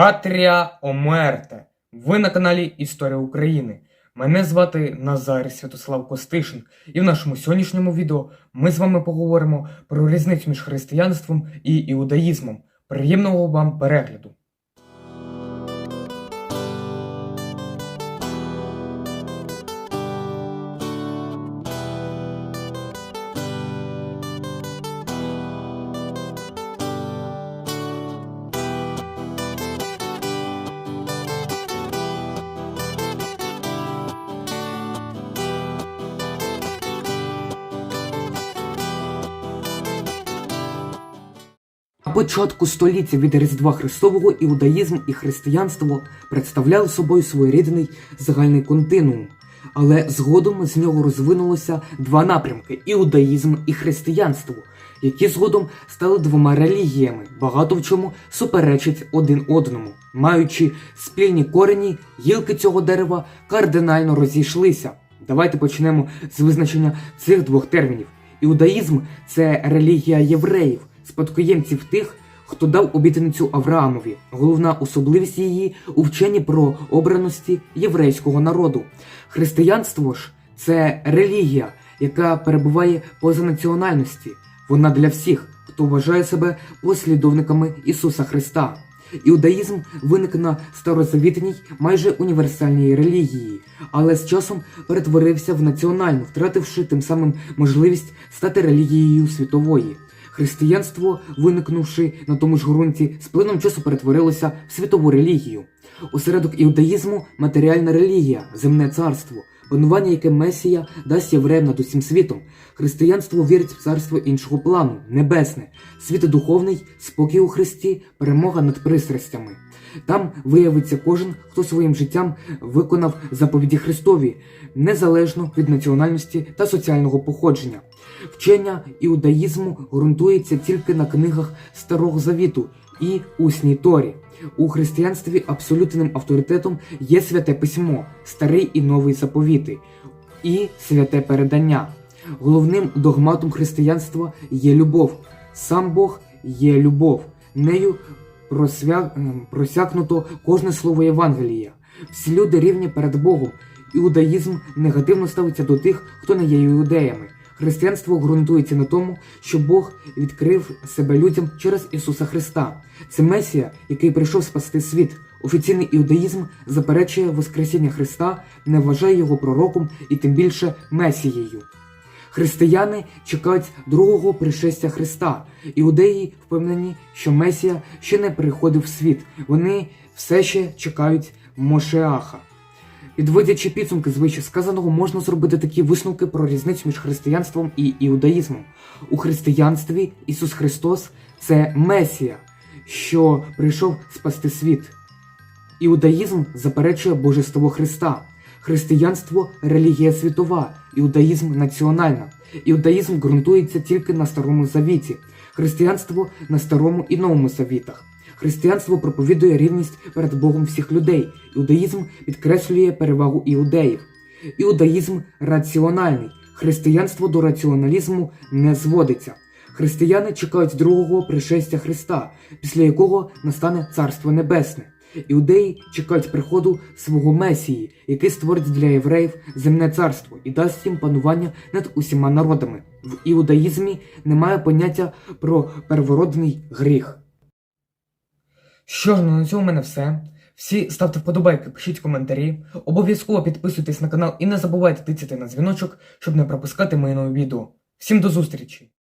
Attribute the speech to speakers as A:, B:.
A: Патрія Омерте. Ви на каналі Історія України. Мене звати Назар Святослав Костишин, і в нашому сьогоднішньому відео ми з вами поговоримо про різницю між християнством і іудаїзмом. Приємного вам перегляду!
B: Початку століття від Різдва Христового іудаїзм і християнство представляли собою своєрідний загальний континуум, але згодом з нього розвинулося два напрямки іудаїзм і християнство, які згодом стали двома релігіями, багато в чому суперечать один одному. Маючи спільні корені, гілки цього дерева кардинально розійшлися. Давайте почнемо з визначення цих двох термінів. Іудаїзм це релігія євреїв, спадкоємців тих, хто дав обітницю Авраамові. Головна особливість її у вченні про обраності єврейського народу. Християнство ж це релігія, яка перебуває поза національності. Вона для всіх, хто вважає себе послідовниками Ісуса Христа. Іудаїзм виник на старозавітній, майже універсальній релігії, але з часом перетворився в національну, втративши тим самим можливість стати релігією світової. Християнство, виникнувши на тому ж ґрунті, з плином часу перетворилося в світову релігію. Осередок іудаїзму матеріальна релігія, земне царство, панування, яке Месія дасть євреям над усім світом. Християнство вірить в царство іншого плану, небесне, світ духовний, спокій у Христі, перемога над пристрастями. Там виявиться кожен, хто своїм життям виконав заповіді Христові, незалежно від національності та соціального походження. Вчення іудаїзму ґрунтується тільки на книгах Старого Завіту і усній Торі. У християнстві абсолютним авторитетом є святе письмо, старий і новий заповіти, і святе передання. Головним догматом християнства є любов. Сам Бог є любов. Нею просвя... просякнуто кожне слово Євангелія. Всі люди рівні перед Богом. Іудаїзм негативно ставиться до тих, хто не є іудеями. Християнство ґрунтується на тому, що Бог відкрив себе людям через Ісуса Христа. Це Месія, який прийшов спасти світ. Офіційний іудаїзм заперечує Воскресіння Христа, не вважає його пророком і тим більше Месією. Християни чекають другого пришестя Христа. Іудеї впевнені, що Месія ще не приходив в світ. Вони все ще чекають Мошеаха. Підводячи підсумки з вище можна зробити такі висновки про різницю між християнством і іудаїзмом. У християнстві Ісус Христос це Месія, що прийшов спасти світ. Іудаїзм заперечує божество Христа. Християнство релігія світова, іудаїзм національна. Іудаїзм ґрунтується тільки на старому завіті, християнство на старому і новому завітах. Християнство проповідує рівність перед Богом всіх людей. Іудаїзм підкреслює перевагу іудеїв. Іудаїзм раціональний. Християнство до раціоналізму не зводиться. Християни чекають другого пришестя Христа, після якого настане Царство Небесне. Іудеї чекають приходу свого Месії, який створить для євреїв земне царство і дасть їм панування над усіма народами. В іудаїзмі немає поняття про первородний гріх.
A: Що ж, ну на цьому в мене все. Всі ставте вподобайки, пишіть коментарі, обов'язково підписуйтесь на канал і не забувайте тицяти на дзвіночок, щоб не пропускати мої нові відео. Всім до зустрічі!